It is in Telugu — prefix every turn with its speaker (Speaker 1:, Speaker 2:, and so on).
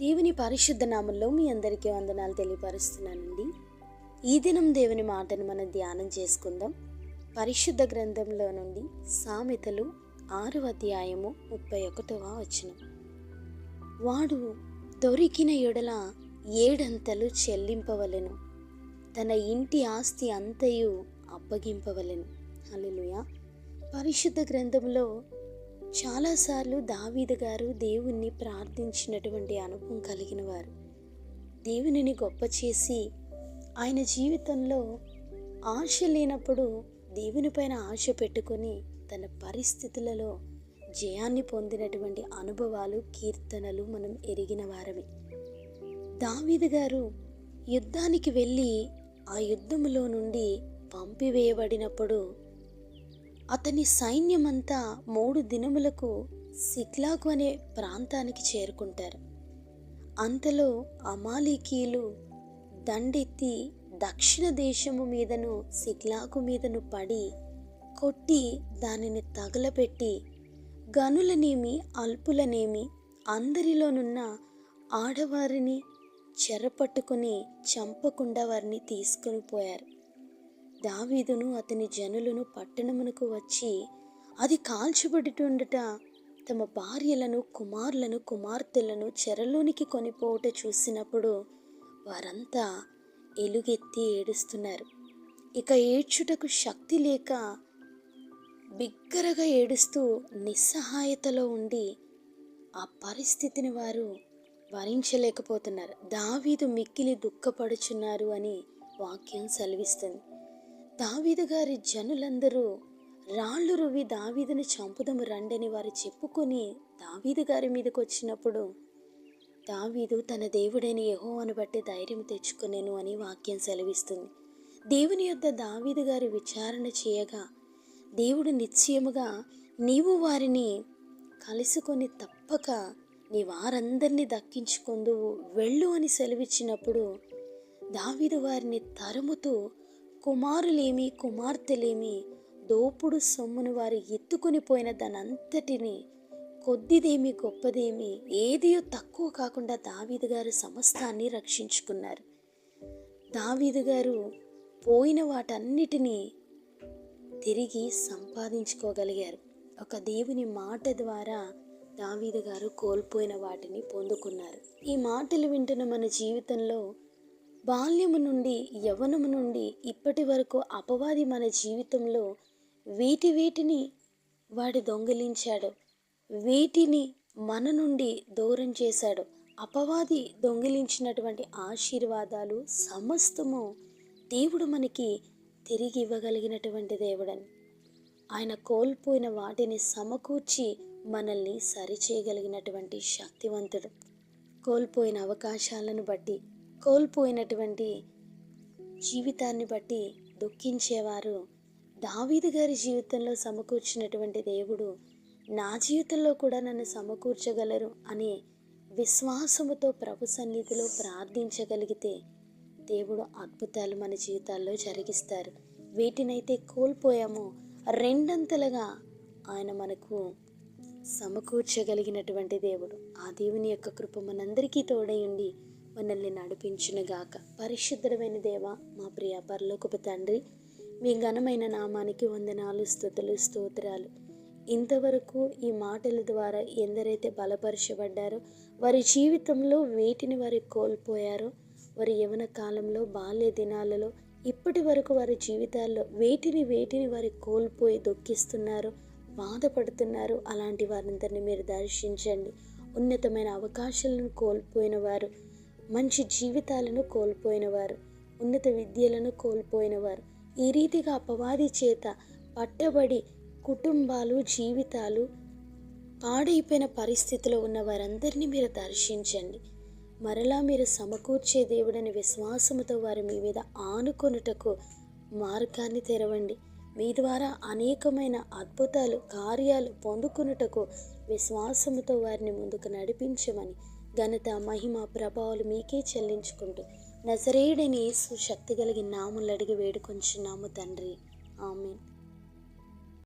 Speaker 1: దేవుని పరిశుద్ధ నామంలో మీ అందరికీ వందనాలు తెలియపరుస్తున్నానండి. ఈ దినం దేవుని మాటను మనం ధ్యానం చేసుకుందాం. పరిశుద్ధ గ్రంథంలో నుండి సామెతలు ఆరు అధ్యాయము ముప్పై ఒకటవ వచనం. వాడు దొరికిన ఎడల ఏడంతలు చెల్లింపవలెను. తన ఇంటి ఆస్తి అంతయు అప్పగింపవలెను. హల్లెలూయా. పరిశుద్ధ గ్రంథంలో చాలాసార్లు దావీద గారు దేవుణ్ణి ప్రార్థించినటువంటి అనుభవం కలిగిన వారు. దేవునిని గొప్ప చేసి ఆయన జీవితంలో ఆశ లేనప్పుడు దేవునిపైన ఆశ పెట్టుకొని తన పరిస్థితులలో జయాన్ని పొందినటువంటి అనుభవాలు కీర్తనలు మనం ఎరిగిన వారమే. దావీద గారు యుద్ధానికి వెళ్ళి ఆ యుద్ధంలో నుండి పంపివేయబడినప్పుడు అతని సైన్యమంతా మూడు దినములకు సిక్లాగు అనే ప్రాంతానికి చేరుకుంటారు. అంతలో అమాలికీలు దండెత్తి దక్షిణ దేశము మీదను సిక్లాగు మీదను పడి కొట్టి దానిని తగలపెట్టి గనులనేమి అల్పులనేమి అందరిలోనున్న ఆడవారిని చెరపట్టుకుని చంపకుండా వారిని తీసుకుని పోయారు. దావీదును అతని జనులను పట్టణమునకు వచ్చి అది కాల్చబడిటుండట తమ భార్యలను కుమారులను కుమార్తెలను చెరలోనికి కొనిపోవట చూసినప్పుడు వారంతా ఎలుగెత్తి ఏడుస్తున్నారు. ఇక ఏడ్చుటకు శక్తి లేక బిగ్గరగా ఏడుస్తూ నిస్సహాయతలో ఉండి ఆ పరిస్థితిని వారు భరించలేకపోతున్నారు దావీదు మిక్కిలి దుఃఖపడుచున్నారు అని వాక్యం సెలవిస్తుంది. దావీదు గారి జనులందరూ రాళ్ళు రువి దావీదుని చంపుదము రండని వారు చెప్పుకొని దావీదు గారి మీదకి వచ్చినప్పుడు దావీదు తన దేవుడైన యహోవాను బట్టి ధైర్యం తెచ్చుకునేను అని వాక్యం సెలవిస్తుంది. దేవుని యొద్ద దావీదు గారి విచారణ చేయగా దేవుడు నిశ్చయముగా నీవు వారిని కలుసుకొని తప్పక నీ వారందరినీ దక్కించుకుందువు వెళ్ళు అని సెలవిచ్చినప్పుడు దావీదు వారిని తరుముతూ కుమారులేమి కుమార్తెలేమి దోపుడు సొమ్మును వారు ఎత్తుకుని పోయిన దానంతటిని కొద్దిదేమి గొప్పదేమి ఏదియో తక్కువ కాకుండా దావీదు గారు సమస్తాన్ని రక్షించుకున్నారు. దావీదు గారు పోయిన వాటన్నిటినీ తిరిగి సంపాదించుకోగలిగారు. ఒక దేవుని మాట ద్వారా దావీదు గారు కోల్పోయిన వాటిని పొందుకున్నారు. ఈ మాటలు వింటున్న మన జీవితంలో బాల్యము నుండి యవ్వనము నుండి ఇప్పటి వరకు అపవాది మన జీవితంలో వీటి వీటిని వాడు దొంగిలించాడు. వీటిని మన నుండి దూరం చేశాడు. అపవాది దొంగిలించినటువంటి ఆశీర్వాదాలు సమస్తము దేవుడు మనకి తిరిగి ఇవ్వగలిగినటువంటి దేవుడని. ఆయన కోల్పోయిన వాటిని సమకూర్చి మనల్ని సరిచేయగలిగినటువంటి శక్తివంతుడు. కోల్పోయిన అవకాశాలను బట్టి కోల్పోయినటువంటి జీవితాన్ని బట్టి దుఃఖించేవారు. దావీదు గారి జీవితంలో సమకూర్చినటువంటి దేవుడు నా జీవితంలో కూడా నన్ను సమకూర్చగలరు అనే విశ్వాసముతో ప్రభు సన్నిధిలో ప్రార్థించగలిగితే దేవుడు అద్భుతాలు మన జీవితాల్లో జరిగిస్తారు. వీటినైతే కోల్పోయామో. రెండంతలుగా ఆయన మనకు సమకూర్చగలిగినటువంటి దేవుడు. ఆ దేవుని యొక్క కృప మనందరికీ తోడయుండి మనల్ని నడిపించునుగాక. పరిశుద్ధమైన దేవ మా ప్రియ పరలోకపు తండ్రి మీ ఘనమైన నామానికి వందనాలు స్థుతులు స్తోత్రాలు. ఇంతవరకు ఈ మాటల ద్వారా ఎందరైతే బలపరచబడ్డారో వారి జీవితంలో వేటిని వారు కోల్పోయారో వారి యవన కాలంలో బాల్య దినాలలో ఇప్పటి వరకు వారి జీవితాల్లో వేటిని వేటిని వారి కోల్పోయి దుఃఖిస్తున్నారు బాధపడుతున్నారు అలాంటి వారందరినీ మీరు దర్శించండి. ఉన్నతమైన అవకాశాలను కోల్పోయిన వారు మంచి జీవితాలను కోల్పోయినవారు ఉన్నత విద్యలను కోల్పోయినవారు. ఈ రీతిగా అపవాది చేత పట్టబడి కుటుంబాలు జీవితాలు పాడైపోయిన పరిస్థితిలో ఉన్న వారందరినీ మీరు దర్శించండి. మరలా మీరు సమకూర్చే దేవుడని విశ్వాసముతో వారు మీ మీద ఆనుకొనుటకు మార్గాన్ని తెరవండి. మీ ద్వారా అనేకమైన అద్భుతాలు కార్యాలు పొందుకునుటకు విశ్వాసముతో వారిని ముందుకు నడిపించమని ఘనత మహిమ ప్రభావాలు మీకే చెల్లించుకుంటూ నజరేయుడని యేసు శక్తి కలిగిన నాములు అడిగి వేడుకొంచున్నాము తండ్రి. ఆమెన్.